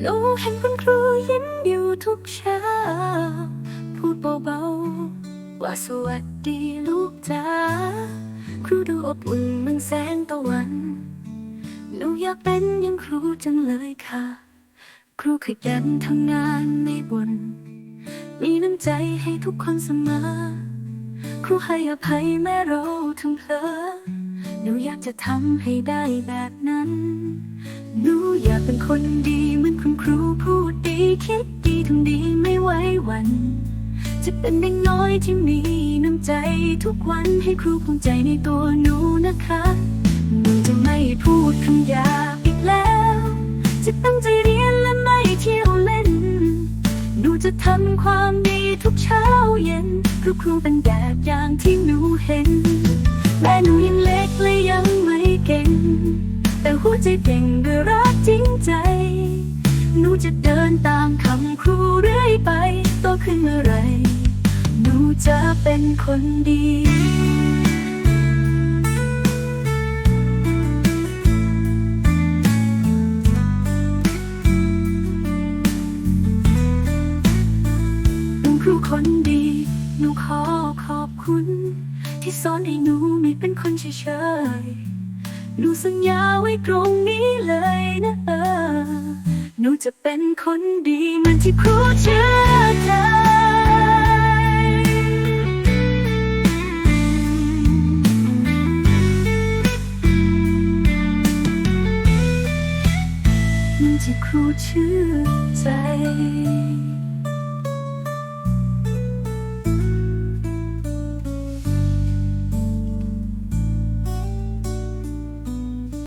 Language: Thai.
หนูเห็นคุณครูยิ้มอยู่ทุกเช้า พูดเบาๆ ว่าสวัสดีลูกจ้าครูดูอบอุ่นเหมือนแสงตะวันหนูอยากเป็นอย่างครูจังเลยค่ะ ครูขยันทำงานไม่บ่นมีน้ำใจให้ทุกคนเสมอ ครูให้อภัยแม้เราทำเพลอหนูอยากจะทำให้ได้แบบนั้น หนูอยากเป็นคนดี วัน จะเป็นเด็กน้อยที่มีน้ำใจทุกวันให้ครูภูมิใจในตัวหนูนะคะหนูจะไม่พูดคำหยาบอีกแล้ว จะตั้งใจเรียนและไม่เที่ยวเล่น หนูจะทำความดีทุกเช้าเย็นเพราะครูเป็นแบบอย่างที่หนูเห็นแม่หนูยังเล็กและยังไม่เก่ง แต่หัวใจเก่งด้วยรักจริงใจ หนูจะเดินตามคำครู จะเป็นคนดีคุณครูคนดี หนูขอขอบคุณ ที่สอนให้หนูไม่เป็นคนเฉยๆ หนูสัญญาไว้ตรงนี้เลยนะเออ หนูจะเป็นคนดีเหมือนที่ครูเชื่อใจเหมือ นที่ครูเชื่อใจ